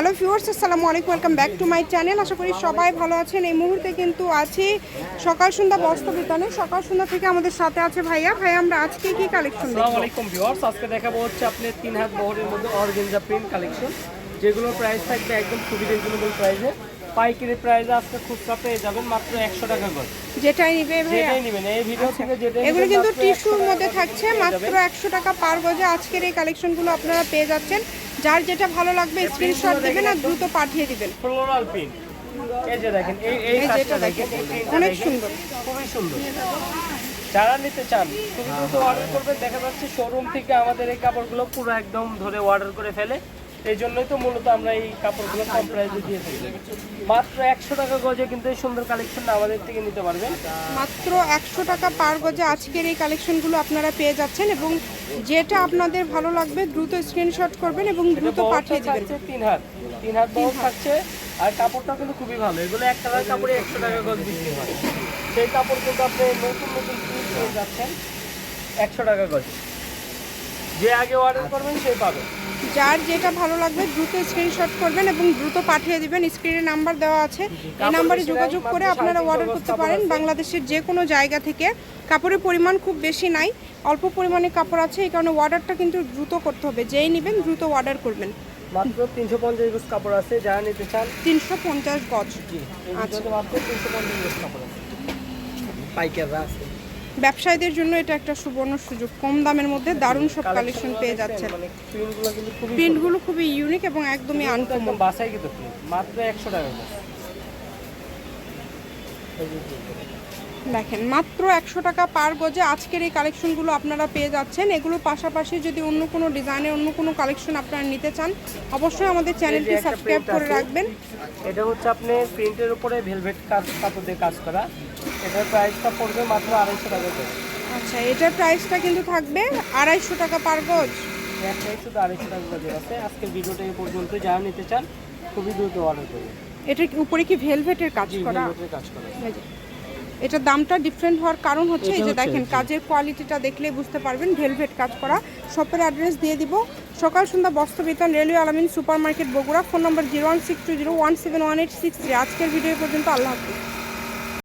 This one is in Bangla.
হ্যালো ভিউয়ার্স, আসসালামু আলাইকুম, welcome back to my channel. আশা করি সবাই ভালো আছেন। এই মুহূর্তে কিন্তু আছি সকাল সন্ধ্যা বস্ত্র বিতানে সকাল সন্ধ্যা থেকে আমাদের সাথে আছে ভাইয়া। ভাইয়া, আমরা আজকে কি কালেকশন আসসালামু আলাইকুম ভিউয়ার্স। আজকে দেখাবো হচ্ছে আপনি তিন হাত বহরের মধ্যে অর্গেনজা প্রিন্ট কালেকশন যেগুলোর প্রাইস থাকবে একদম খুবই রিজনেবল প্রাইসে পাইকারি প্রাইসে আজকে খুচরা পেয়ে যাবেন মাত্র একশো টাকা করে। যেটাই নিবে যেটাই নেবেন এই ভিডিও থেকে যেটাই এগুলো কিন্তু টিস্যুর মধ্যে থাকছে মাত্র যাবেন। একশো টাকা পার গজে আজকের এই কালেকশনগুলো আপনারা পেয়ে যাচ্ছেন। যার যেটা ভালো লাগবে স্ক্রিনশট দেবেন আর দ্রুত পাঠিয়ে দিবেন। ফ্লোরাল প্রিন্ট এই যে দেখেন এই এই কাজটা যেটা দেখেন দেখেন, অনেক সুন্দর। খুবই সুন্দর। যারা নিতে চান খুবই দ্রুত অর্ডার করবেন। দেখা যাচ্ছে শোরুম থেকে আমাদের এই কাপড়গুলো পুরো একদম ধরে অর্ডার করে ফেলে। এই জন্যই তো মূলত আমরা এই কাপড়গুলো কম প্রাইসে দিয়ে থাকি। মাত্র একশো টাকা গজে কিন্তু এই সুন্দর কালেকশনটা আমাদের থেকে নিতে পারবেন। মাত্র একশো টাকা পার গজে আজকের এই কালেকশনগুলো আপনারা পেয়ে যাচ্ছেন এবং যেটা আপনাদের ভালো লাগবে দ্রুত স্ক্রিনশট করবেন এবং দ্রুত পাঠিয়ে দিবেন। তিন হাত। তিন হাত বহর থাকছে আর কাপড়টা কিন্তু খুবই ভালো। এগুলো এক টাকার কাপড়ে একশো টাকা গজ বিক্রি হয়। সেই কাপড় কিন্তু আপনি নতুন নতুন পেয়ে যাচ্ছেন একশো টাকা গজ। যে আগে অর্ডার করবেন সেই পাবেন যার যেটা ভালো লাগবে দ্রুত স্ক্রিনশট করবেন এবং দ্রুত পাঠিয়ে দিবেন। স্ক্রিনে নাম্বার দেওয়া আছে। এই নাম্বারে যোগাযোগ করে আপনারা অর্ডার করতে পারেন। বাংলাদেশের যে কোনো জায়গা থেকে। কাপড়ের পরিমাণ খুব বেশি নাই। অল্প পরিমাণে কাপড় আছে। এই কারণে অর্ডারটা কিন্তু দ্রুত করতে হবে। যেই নেবেন দ্রুত অর্ডার করবেন। মাত্র তিনশো পঞ্চাশ গজ কাপড় আছে। যারা নিতে চান। তিনশো পঞ্চাশ গজ। জি আচ্ছা। মাত্র তিনশো পঞ্চাশ গজ কাপড় আছে। পাইকাররা আছে। ব্যবসায়ীদের জন্য এটা একটা সুবর্ণ সুযোগ। কম দামের মধ্যে দারুণ সব কালেকশন পেয়ে যাচ্ছেন। মানে প্রিন্টগুলো খুবই ইউনিক এবং একদমই। আনকমন কিন্তু মাত্র একশো টাকা দেখেন মাত্র একশো টাকা পার গজে আজকের এই কালেকশনগুলো আপনারা পেয়ে যাচ্ছেন। এগুলোর পাশাপাশি যদি অন্য কোনো ডিজাইনের অন্য কোনো কালেকশন আপনারা নিতে চান অবশ্যই আমাদের চ্যানেলটি সাবস্ক্রাইব করে রাখবেন। এটা হচ্ছে আপনি প্রিন্টের উপরে ভেলভেট কাজ কাপড় দিয়ে কাজ করা। এটার প্রাইসটা পড়বে মাত্র আড়াইশো টাকা করে। আচ্ছা এটার প্রাইসটা কিন্তু থাকবে আড়াইশো টাকা পার গজ। প্রাইস শুধু আড়াইশো টাকা করে আছে। আজকের ভিডিওটা এই পর্যন্ত। যারা নিতে চান খুবই দ্রুত অর্ডার করবেন এটার উপরে কি ভেলভেটের কাজ করা? কাজ করা এটার দামটা ডিফারেন্ট হওয়ার কারণ হচ্ছে এই যে দেখেন কাজের কোয়ালিটিটা দেখলেই বুঝতে পারবেন ভেলভেট কাজ করা। শপের অ্যাড্রেস দিয়ে দিব। সকাল সন্ধ্যা বস্ত্র বেতন railway Alamin super market Bogura. Phone number zero one six two zero one seven one eight six three আজকের ভিডিও পর্যন্ত। আল্লাহ হাফিজ।